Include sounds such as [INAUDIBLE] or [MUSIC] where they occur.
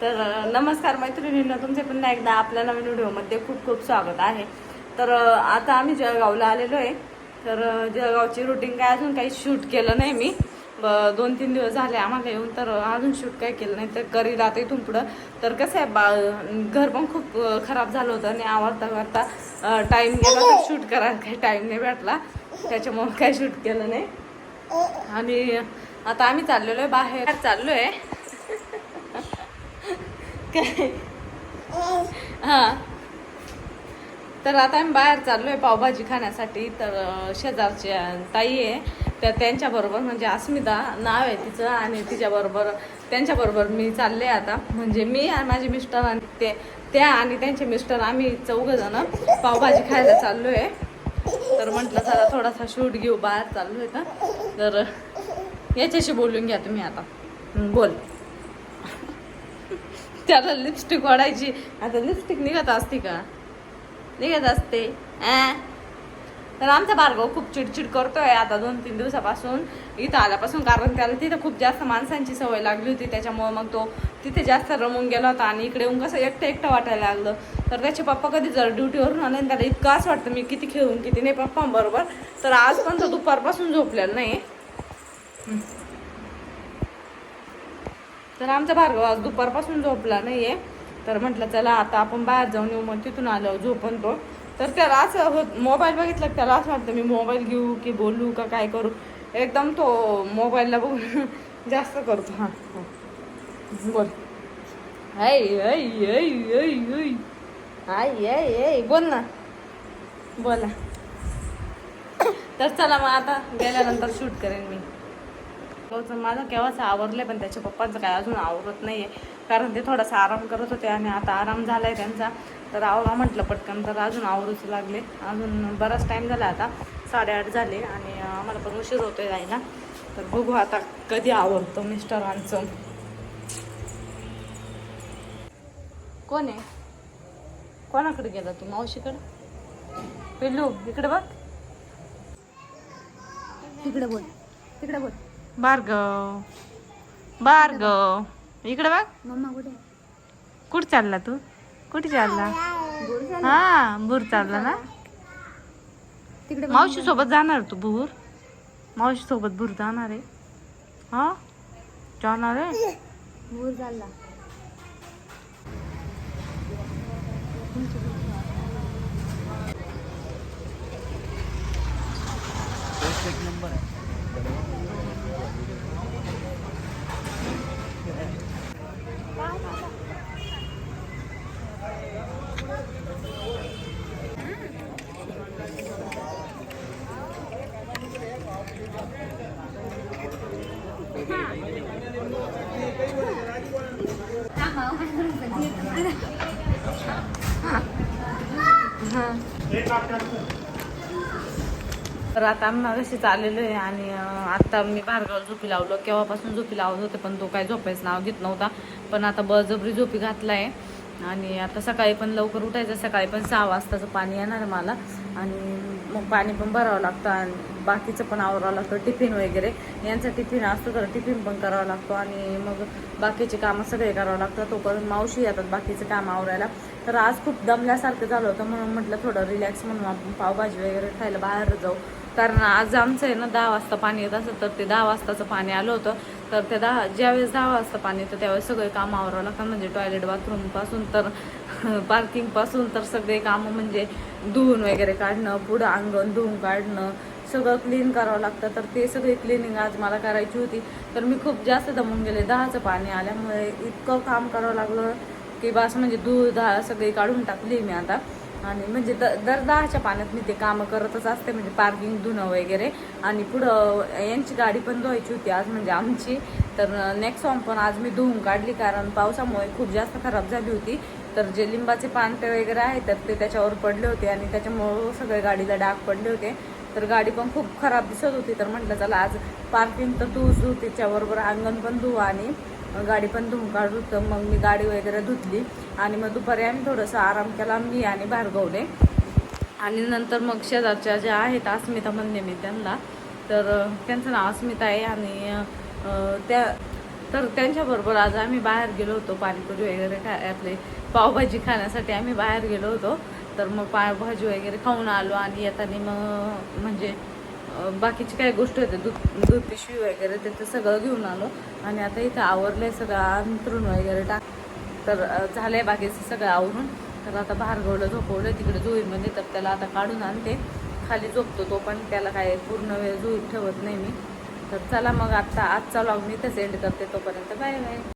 तर नमस्कार मैत्रिणींना तुमचे पुन्हा एकदा आपल्या नवीन व्हिडिओमध्ये खूप खूप स्वागत आहे. तर आता आम्ही जळगावला आलेलो आहे. तर जळगावची रुटीन काय अजून काही शूट केलं नाही मी. ब- दोन तीन दिवस झाले आम्हाला येऊन तर अजून शूट काय केलं नाही. तर करील आता इथून पुढं. तर कसं आहे बा घर पण खूप खराब झालं होतं आणि आवडता करता टाईम गेला तर शूट करायला काही टाईम नाही भेटला. त्याच्यामुळे काही शूट केलं नाही. आणि आता आम्ही चाललेलो आहे बाहेर. चाललो आहे काय हां. तर आता आम्ही बाहेर चाललो आहे पावभाजी खाण्यासाठी. तर शेजारच्या शेजारची ताई आहे. तर त्यांच्याबरोबर म्हणजे अस्मिता नाव आहे तिचं आणि तिच्याबरोबर त्यांच्याबरोबर मी चालले आता. म्हणजे मी आणि माझे मिस्टर आणि ते त्या आणि त्यांचे मिस्टर आम्ही चौघ जण पावभाजी खायला चाललो आहे तर म्हटलं चला थोडासा शूट घेऊ बाहेर चाललो आहे का तर याच्याशी बोलून घ्या तुम्ही आता. बोल. त्याला लिपस्टिक वाढायची आता लिपस्टिक निघत असते का? निघत असते. तर आमचा भार्गव खूप चिडचिड करतोय आता दोन तीन दिवसापासून. इथं आल्यापासून कारण त्याला तिथं खूप जास्त माणसांची सवय लागली होती. त्याच्यामुळे मग तो तिथे जास्त रमून गेला होता आणि इकडे येऊन कसं एकटं एकटं वाटायला लागलं. तर त्याचे पप्पा कधी जर ड्युटीवरून आले ना त्याला इतकं असं वाटतं मी किती खेळून किती नाही पप्पांबरोबर तर आज पण तो दुपारपासून झोपलेला नाही तर आमचा भार्गव आज दुपारपासून झोपला नाही आहे तर म्हटलं चला आता आपण बाहेर जाऊन येऊ. मग तिथून आलो झोपून तो तर त्याला असं होत मोबाईल बघितलं त्याला असं वाटतं मी मोबाईल घेऊ की बोलू का काय करू? एकदम तो मोबाईलला बघून [LAUGHS] जास्त करतो. हां हो. बोल. ऐ आई ऐ ऐ बोल ना. बोला. [COUGHS] तर चला मग आता गेल्यानंतर शूट करेन मी. भाऊचं माझं केव्हाच आवरलंय पण त्याच्या पप्पांचं काय अजून आवरत नाहीये. कारण ते थोडासा आराम करत होते आणि आता आराम झालाय त्यांचा. तर आवरा म्हटलं पटकन तर अजून आवरूच लागले. अजून बराच टाईम झाला आता. साडेआठ झाले आणि आम्हाला पण उशीर होतोय जायला. तर बघू आता कधी आवडतो मिस्टरांचं कोण आहे? कोणाकडे गेला तू? मावशीकडे? पिल्लू इकडे बघ. तिकडे बोल. तिकडे बोल. भार्गव. भार्गव. इकडे बघ. मम्मा कुठे? कुठं चालला तू? कुठे चालला. हा भूर चालला ना? तिकडे. मावशी सोबत जाणार तू भूर मावशी सोबत भूर जाणार आहे. हा? जाणार आहे? बोल चालला. तर आता आम्ही कशी आलेलो आहे आणि आता मी भार्गव झोपी लावलो. केव्हापासून झोपी लावत होते पण तो काय झोपायचं नाव घेत नव्हता. पण आता बळजबरी झोपी घातला आहे आणि आता सकाळी पण लवकर उठायचं सकाळी पण सहा वाजताचं पाणी येणार मला. आणि मग पाणी पण भरावं लागतं आणि बाकीचं पण आवरावं लागतं टिफिन वगैरे. यांचा टिफिन असतो तर टिफिन पण करावा लागतो आणि मग बाकीचे कामं सगळे करावं लागतं तोपर्यंत मावशी येतात बाकीचं काम आवरायला. तर आज खूप दमल्यासारखं झालं होतं म्हणून म्हटलं थोडं रिलॅक्स म्हणून आपण पावभाजी वगैरे खायला बाहेर जाऊ. कारण आज आमचं आहे ना दहा वाजता पाणी येत असतं तर ते दहा वाजताचं पाणी आलं होतं. तर ते दहा ज्यावेळेस दहा वाजता पाणी येतं त्यावेळेस सगळे कामं आवरावं लागतात म्हणजे टॉयलेट बाथरूमपासून तर [LAUGHS] पार्किंगपासून तर सगळे कामं म्हणजे धुवून वगैरे काढणं पुढं अंगण धुवून काढणं सगळं क्लीन करावं लागतं. तर ते सगळी क्लिनिंग आज मला करायची होती. तर मी खूप जास्त दमून गेले. दहाचं पाणी आल्यामुळे इतकं काम करावं लागलं की बस म्हणजे दूध दहा सगळी काढून टाकली मी आता. आणि म्हणजे द दर दहाच्या पाण्यात मी ते कामं करतच असते म्हणजे पार्किंग धुणं वगैरे. आणि पुढं यांची गाडी पण धुवायची होती आज म्हणजे आमची. तर नेक्स्ट सॉन्ग पण आज मी धुवून काढली कारण पावसामुळे खूप जास्त खराब झाली होती. तर जे लिंबाचे पानटे वगैरे आहे तर ते त्याच्यावर पडले होते आणि त्याच्यामुळं सगळे गाडीला डाग पडले होते. तर गाडी पण खूप खराब दिसत होती. तर म्हटलं चला आज पार्किंग तर धुवूच धुऊ त्याच्याबरोबर अंगण पण धुवू आणि गाडी पण धुमकाळ काढू तर मग मी गाडी वगैरे धुतली. आणि मग दुपारी आम्ही थोडंसं आराम केला. मी आणि भार्गवने आणि नंतर मग शेजारच्या ज्या आहेत अस्मिता म्हणले मी त्यांना. तर त्यांचं नाव अस्मिता आहे. आणि त्या तर त्यांच्याबरोबर आज आम्ही बाहेर गेलो होतो. पाणीपुरी वगैरे खा आपले पावभाजी खाण्यासाठी आम्ही बाहेर गेलो होतो. तर मग पावभाजी वगैरे खाऊन आलो. आणि येताना मग म्हणजे बाकीची काय गोष्टी होते दूध दूध पिशवी वगैरे ते ते सगळं घेऊन आलो. आणि आता इथं आवरलंय सगळं अंतरून वगैरे टाक तर झालं झालंय बाकीचं सगळं आवरून. तर आता भार्गवलं झोपवलं तिकडे जुईमध्ये तर त्याला आता काढून आणते. खाली झोपतो तो पण त्याला काय पूर्ण वेळ जुईत ठेवत नाही मी. तर चला मग आत्ता आजचा लॉग मी इथंच एंड करते तोपर्यंत. Bye bye.